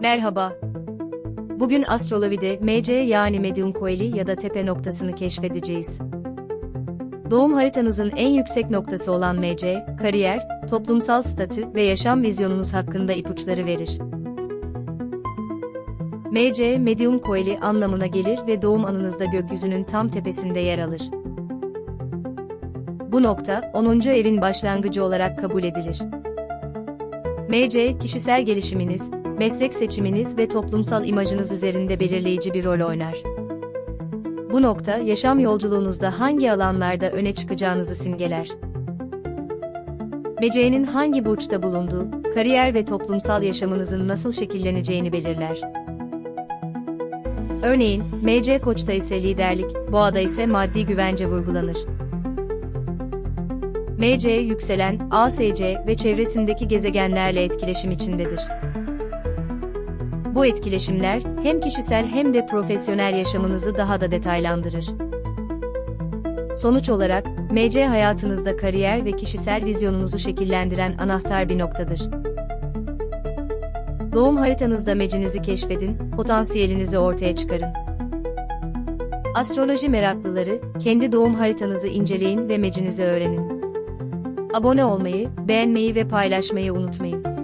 Merhaba. Bugün astrolojide MC yani medium coeli ya da tepe noktasını keşfedeceğiz. Doğum haritanızın en yüksek noktası olan MC, kariyer, toplumsal statü ve yaşam vizyonunuz hakkında ipuçları verir. MC, medium coeli anlamına gelir ve doğum anınızda gökyüzünün tam tepesinde yer alır. Bu nokta, 10. evin başlangıcı olarak kabul edilir. MC, kişisel gelişiminiz, meslek seçiminiz ve toplumsal imajınız üzerinde belirleyici bir rol oynar. Bu nokta, yaşam yolculuğunuzda hangi alanlarda öne çıkacağınızı simgeler. MC'nin hangi burçta bulunduğu, kariyer ve toplumsal yaşamınızın nasıl şekilleneceğini belirler. Örneğin, MC Koç'ta ise liderlik, Boğa'da ise maddi güvence vurgulanır. MC yükselen, ASC ve çevresindeki gezegenlerle etkileşim içindedir. Bu etkileşimler hem kişisel hem de profesyonel yaşamınızı daha da detaylandırır. Sonuç olarak, MC hayatınızda kariyer ve kişisel vizyonunuzu şekillendiren anahtar bir noktadır. Doğum haritanızda mecinizi keşfedin, potansiyelinizi ortaya çıkarın. Astroloji meraklıları, kendi doğum haritanızı inceleyin ve mecinizi öğrenin. Abone olmayı, beğenmeyi ve paylaşmayı unutmayın.